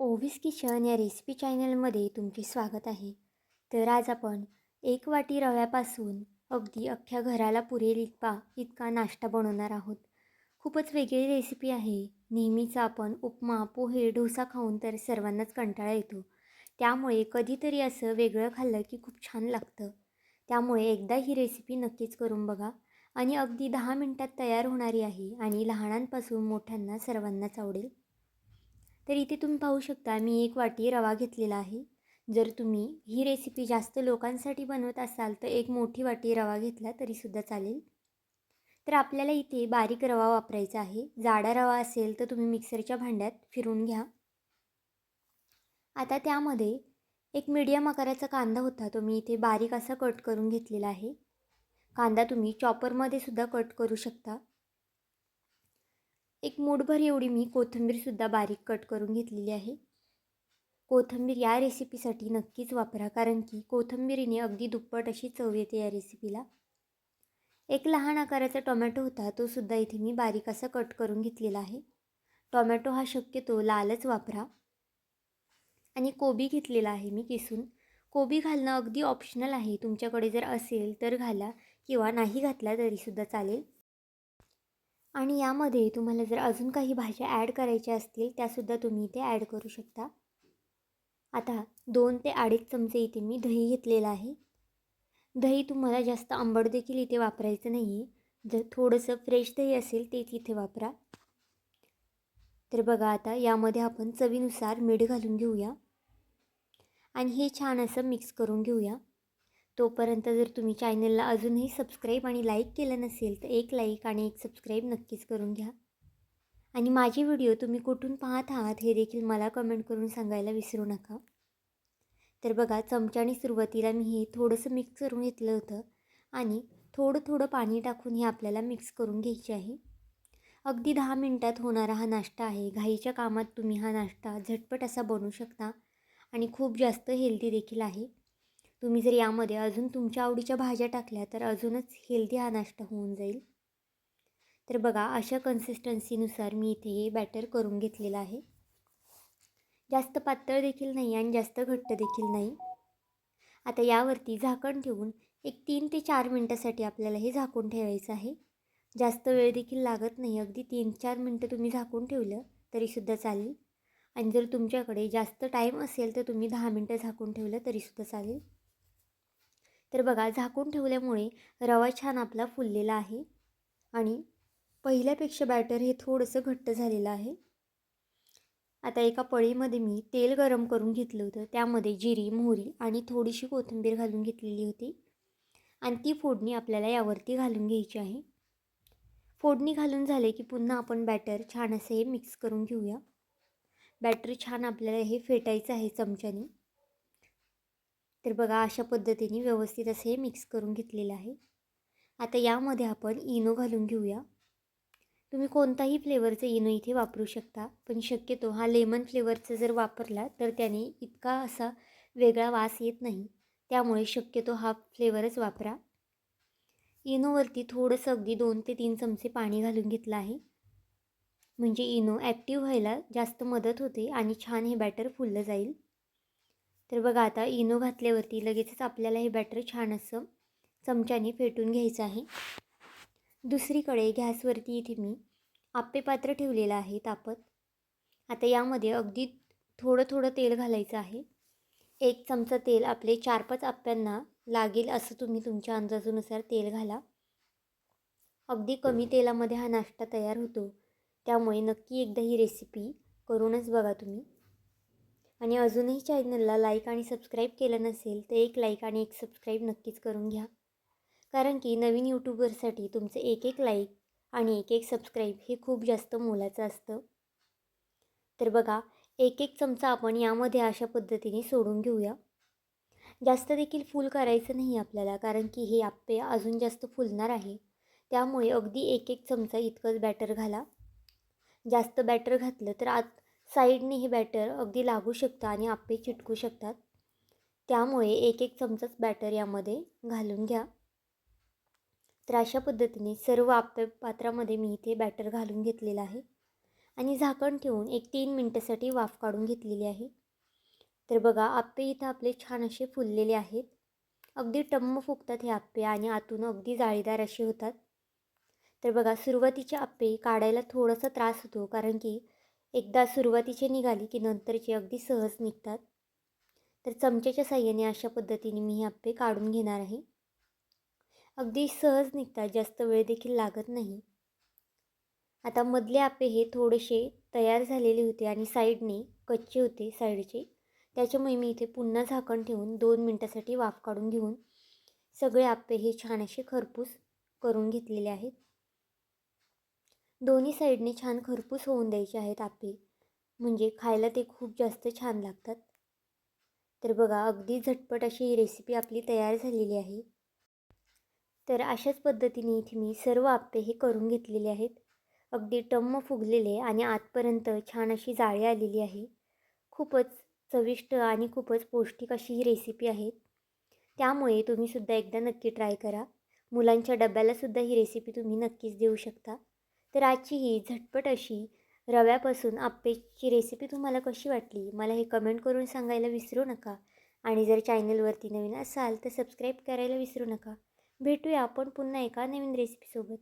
ओव्हिस kitchen या recipe चॅनलमध्ये तुमचे स्वागत आहे. तर आज आपण एक वाटी रव्यापासून अगदी अख्ख्या घराला पुरेल इतका इतका नाश्ता बनवणार आहोत. खूपच वेगळी रेसिपी आहे. नेहमीचा आपण उपमा पोहे डोसा खाऊन तर सर्वांनाच कंटाळा येतो. त्यामुळे कधीतरी असं वेगळं खाल्लं की खूप छान लागतं. त्यामुळे एकदा ही रेसिपी नक्कीच करून बघा. आणि अगदी दहा मिनटात तयार होणारी आहे आणि लहानांपासून मोठ्यांना सर्वांनाच आवडेल. तर इथे तुम्ही पाहू शकता मी एक वाटी रवा घेतलेला आहे. जर तुम्ही ही रेसिपी जास्त लोकांसाठी बनवत असाल तर एक मोठी वाटी रवा घेतला तरीसुद्धा चालेल. तर आपल्याला इथे बारीक रवा वापरायचा आहे. जाडा रवा असेल तर तुम्ही मिक्सरच्या भांड्यात फिरून घ्या. आता त्यामध्ये एक मीडियम आकाराचा कांदा होता तो मी इथे बारीक असा कट करून घेतलेला आहे. कांदा तुम्ही चॉपरमध्ये सुद्धा कट करू शकता. एक मूठभर एवढी मी कोथिंबीरसुद्धा बारीक कट करून घेतलेली आहे. कोथिंबीर या रेसिपीसाठी नक्कीच वापरा कारण की कोथिंबीरीने अगदी दुप्पट अशी चव येते या रेसिपीला एक लहान आकाराचा टोमॅटो होता तो सुद्धा इथे मी बारीक असा कट करून घेतलेला आहे. टोमॅटो हा शक्यतो लालच वापरा. आणि कोबी घेतलेला आहे मी किसून. कोबी घालणं अगदी ऑप्शनल आहे. तुमच्याकडे जर असेल तर घाला किंवा नाही घातला तरीसुद्धा चालेल. आणि यामध्ये तुम्हाला जर अजून काही भाज्या ॲड करायच्या असतील त्यासुद्धा तुम्ही इथे ॲड करू शकता. आता दोन ते अडीच चमचे इथे मी दही घेतलेलं आहे. दही तुम्हाला जास्त आंबट देखील इथे वापरायचं नाही आहे जर थोडंसं फ्रेश दही असेल तेच इथे वापरा. तर बघा आता यामध्ये आपण चवीनुसार मीठ घालून घेऊया. आणि हे छान असं मिक्स करून घेऊया. तोपर्यंत जर तुम्ही चॅनलला अजूनही सबस्क्राईब आणि लाईक केलं नसेल तर एक लाईक आणि एक सबस्क्राईब नक्कीच करून घ्या. आणि माझे व्हिडिओ तुम्ही कुठून पाहत आहात हे देखील मला कमेंट करून सांगायला विसरू नका. तर बघा चमच्याने सुरुवातीला मी हे थोडंसं मिक्स करून घेतलं होतं आणि थोडं थोडं पाणी टाकून हे आपल्याला मिक्स करून घ्यायचे आहे. अगदी दहा मिनटात होणारा हा नाश्ता आहे. घाईच्या कामात तुम्ही हा नाश्ता झटपट असा बनवू शकता आणि खूप जास्त हेल्दी देखील आहे. तुम्ही जर यामध्ये अजून तुमच्या आवडीच्या भाज्या टाकल्या तर अजूनच हेल्दी हा नाश्ता होऊन जाईल. तर बघा अशा कन्सिस्टन्सीनुसार मी इथे हे बॅटर करून घेतलेलं आहे. जास्त पातळ देखील नाही आणि जास्त घट्ट देखील नाही. आता यावरती झाकण ठेवून एक तीन ते चार मिनटासाठी आपल्याला हे झाकून ठेवायचं आहे. जास्त वेळ देखील लागत नाही. अगदी तीन चार मिनटं तुम्ही झाकून ठेवलं तरीसुद्धा चालेल. आणि जर तुमच्याकडे जास्त टाईम असेल तर तुम्ही दहा मिनटं झाकून ठेवलं तरीसुद्धा चालेल. तर बघा झाकून ठेवल्यामुळे रवा छान आपला फुललेला आहे. आणि पहिल्यापेक्षा बॅटर हे थोडंसं घट्ट झालेलं आहे. आता एका पळीमध्ये मी तेल गरम करून घेतलं होतं. त्यामध्ये जिरी मोहरी आणि थोडीशी कोथिंबीर घालून घेतलेली होती. आणि ती फोडणी आपल्याला यावरती घालून घ्यायची आहे. फोडणी घालून झाले की पुन्हा आपण बॅटर छान असं हे मिक्स करून घेऊया. बॅटर छान आपल्याला हे फेटायचं आहे चमच्याने. तर बघा अशा पद्धतीने व्यवस्थित असे हे मिक्स करून घेतलेलं आहे. आता यामध्ये आपण इनो घालून घेऊया. तुम्ही कोणताही फ्लेवरचं इनो इथे वापरू शकता पण शक्यतो हा लेमन फ्लेवरचा जर वापरला तर त्याने इतका असा वेगळा वास येत नाही. त्यामुळे शक्यतो हा फ्लेवरच वापरा. इनोवरती थोडंसं अगदी दोन ते तीन चमचे पाणी घालून घेतलं आहे. म्हणजे इनो ॲक्टिव्ह व्हायला जास्त मदत होते आणि छान हे बॅटर फुललं जाईल. तर बघा आता इनो घातल्यावरती लगेचच आपल्याला हे बॅटर छान असं चमच्याने फेटून घ्यायचं आहे. दुसरीकडे गॅसवरती इथे मी आप्पे पात्र ठेवलेलं आहे तापत. आता यामध्ये अगदी थोडं थोडं तेल घालायचं आहे. एक चमचा तेल आपले चार पाच आप्प्यांना लागेल असं तुम्ही तुमच्या अंदाजानुसार तेल घाला. अगदी कमी तेलामध्ये हा नाश्ता तयार होतो. त्यामुळे नक्की एकदा ही रेसिपी करूनच बघा तुम्ही. आणि अजूनही चॅनलला लाईक आणि सबस्क्राईब केलं नसेल तर एक लाईक आणि एक सबस्क्राईब नक्कीच करून घ्या. कारण की नवीन यूट्यूबरसाठी तुमचं एक एक लाईक आणि एक एक सबस्क्राईब हे खूप जास्त मोलाचं असतं. तर बघा एक एक चमचा आपण यामध्ये अशा पद्धतीने सोडून घेऊया. जास्त देखील फुल करायचं नाही आपल्याला कारण की हे आप्पे अजून जास्त फुलणार आहे. त्यामुळे अगदी एक एक चमचा इतकंच बॅटर घाला. जास्त बॅटर घातलं तर आत साईडने हे बॅटर अगदी लागू शकतं आणि आप्पे चिटकू शकतात. त्यामुळे एक एक चमचाच बॅटर यामध्ये घालून घ्या. तर अशा पद्धतीने सर्व आपे पात्रामध्ये मी इथे बॅटर घालून घेतलेलं आहे. आणि झाकण ठेवून एक तीन मिनटासाठी वाफ काढून घेतलेली आहे. तर बघा आप्पे इथं आपले छान असे फुललेले आहेत. अगदी टम्म फुगतात हे आप्पे आणि आतून अगदी जाळीदार असे होतात. तर बघा सुरुवातीचे आप्पे काढायला थोडासा त्रास होतो कारण की एकदा सुरुवातीचे निघाली की नंतरचे अगदी सहज निघतात. तर चमच्याच्या साह्याने अशा पद्धतीने मी हे आप्पे काढून घेणार आहे. अगदी सहज निघतात जास्त वेळ देखील लागत नाही. आता मधले आप्पे हे थोडेसे तयार झालेले होते आणि साईडने कच्चे होते साईडचे. त्याच्यामुळे मी इथे पुन्हा झाकण ठेवून दोन मिनटासाठी वाफ काढून घेऊन सगळे आप्पे हे छान असे खरपूस करून घेतलेले आहेत. दोन्ही साईडने छान खरपूस होऊन द्यायचे आहेत आप्पे म्हणजे खायला ते खूप जास्त छान लागतात. तर बघा अगदी झटपट अशी ही रेसिपी आपली तयार झालेली आहे. तर अशाच पद्धतीने इथे मी सर्व आप्पे हे करून घेतलेले आहेत. अगदी टम्म फुगलेले आणि आतपर्यंत छान अशी जाळी आलेली आहे. खूपच चविष्ट आणि खूपच पौष्टिक अशी ही रेसिपी आहे त्यामुळे तुम्हीसुद्धा एकदा नक्की ट्राय करा. मुलांच्या डब्यालासुद्धा ही रेसिपी तुम्ही नक्कीच देऊ शकता. तर आजची ही झटपट अशी रव्यापासून आप्पेची रेसिपी तुम्हाला कशी वाटली? मला हे कमेंट करून सांगायला विसरू नका. आणि जर चॅनलवरती नवीन असाल तर सबस्क्राईब करायला विसरू नका. भेटूया आपण पुन्हा एका नवीन रेसिपीसोबत